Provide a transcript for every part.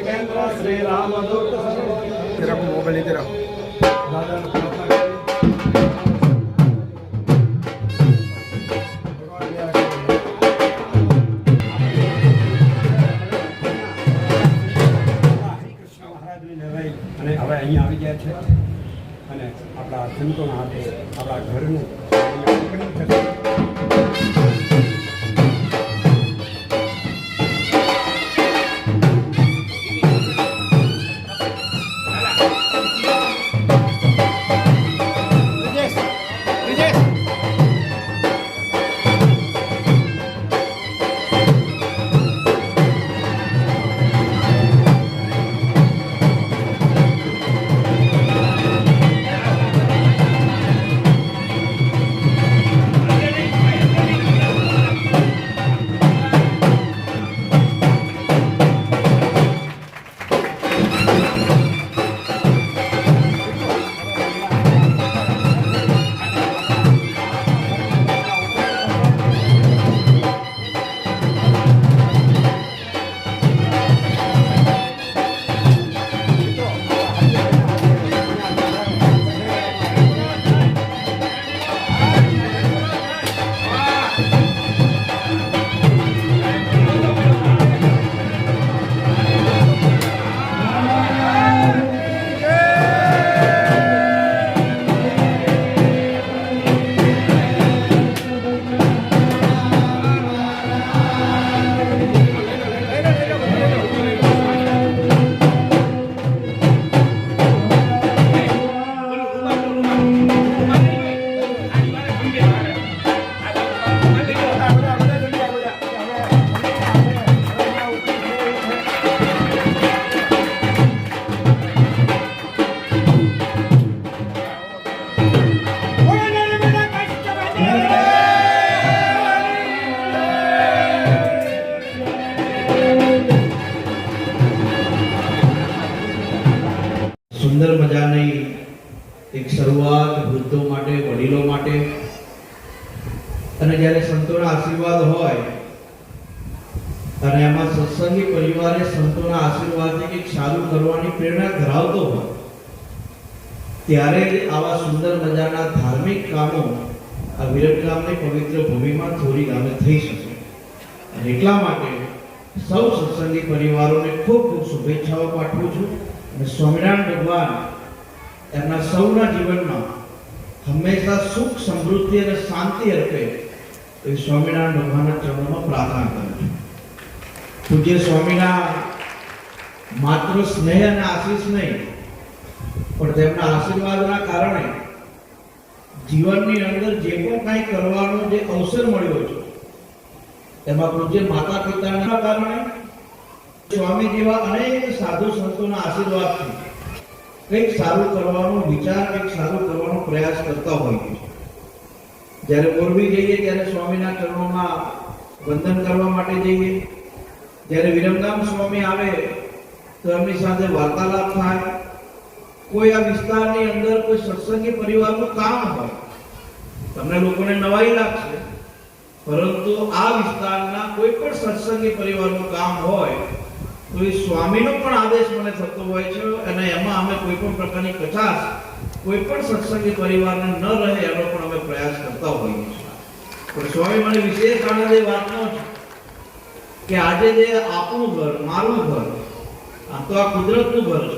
કેન્દ્ર શ્રી રામદૂત तेरा को मोबाइल इधर आओ દાદાને પ્રાર્થના કરી. કૃષ્ણ મહારાજની લડાઈ અને હવે અહીંયા આવી ગયા છે અને આપણા સંતોના હાથે આપણા ઘરનું વૃદ્ધો માટે, વડીલો માટે. અને જ્યારે સંતોના આશીર્વાદ હોય, અને એમાં સત્સંગી પરિવારે સંતોના આશીર્વાદથી કંઈક સારું કરવાની પ્રેરણા ધરાવતો હોય, ત્યારે જ આવા સુંદર મજાના ધાર્મિક કામો આ વિરમગામની પવિત્ર ભૂમિમાં થોડી ગામે થઈ શકે. અને એટલા માટે સૌ સત્સંગી પરિવારોને ખૂબ ખૂબ શુભેચ્છાઓ પાઠવું છું. અને સ્વામિનારાયણ ભગવાન એમના સૌના જીવનમાં હંમેશા સુખ, સમૃદ્ધિ અને શાંતિ અર્પે એ સ્વામિનારાયણ ભગવાનના ચરણોમાં પ્રાર્થના કરું છું. પૂજ્ય સ્વામીના માત્ર સ્નેહ અને આશીષ નહીં, પણ તેમના આશીર્વાદના કારણે જીવનની અંદર જે પણ કંઈ કરવાનો જે અવસર મળ્યો છે, એમાં પૂજ્ય માતા પિતાના કારણે સ્વામી જેવા અનેક સાધુ સંતોના આશીર્વાદથી કંઈક સારું કરવાનો વિચાર, કંઈક સારું કરવાનો પ્રયાસ કરતા હોઈએ જ્યારે મોરબી જઈએ, ત્યારે સ્વામીના ચરણોમાં વંદન કરવા માટે જઈએ. જ્યારે વિરમગામ સ્વામી આવે, તો એમની સાથે વાર્તાલાપ થાય. કોઈ આ વિસ્તારની અંદર કોઈ સત્સંગી પરિવારનું કામ હોય, તમને લોકોને નવાઈ લાગશે. પરંતુ આ વિસ્તારના કોઈ પણ સત્સંગી પરિવારનું કામ હોય તો એ સ્વામીનો પણ આદેશ મને થતો હોય છે અને એમાં અમે કોઈ પણ પ્રકારની કચાશ કોઈ પણ સત્સંગી પરિવારને ન રહે એનો પણ અમે પ્રયાસ કરતા હોઈએ છીએ. પણ સ્વામી, મને વિશેષ આનંદ એ વાતનો છે કે આજે જે આપણું ઘર, મારું ઘર, આ તો આ કુદરતનું ઘર છે.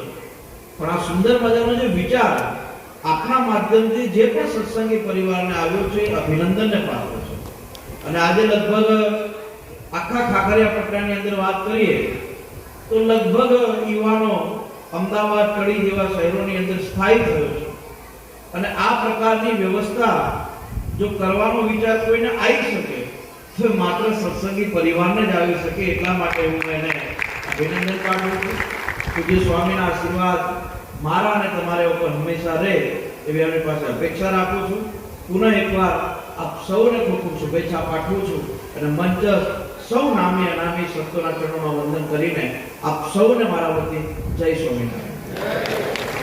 પણ આ સુંદર મજાનો જે વિચાર આપના માધ્યમથી જે પણ સત્સંગી પરિવારને આવ્યો છે એ અભિનંદનને પાત્ર છે. અને આજે લગભગ આખા ખાખરિયા પટ્ટાની અંદર વાત કરીએ તો લગભગ યુવાનો અમદાવાદ, કડી જેવા શહેરોની અંદર સ્થાયી થયો છે. અને આ પ્રકારની વ્યવસ્થા જો કરવાનો વિચાર કોઈને આવી શકે, તો માત્ર સત્સંગી પરિવારને જ આવી શકે, એટલા માટે હું એને અભિનંદન પાઠવું છું પૂજ્ય સ્વામીના આશીર્વાદ મારા અને તમારા ઉપર હંમેશા રહે એવી એમની પાસે અપેક્ષા રાખું છું. પુનઃ એકવાર આપ સૌને ખૂબ ખૂબ શુભેચ્છા પાઠવું છું અને મંચ સૌ નામી અનામી સંતોના ચરણોમાં વંદન કરીને આપ સૌને મારા વતી જય સ્વામિનારાયણ.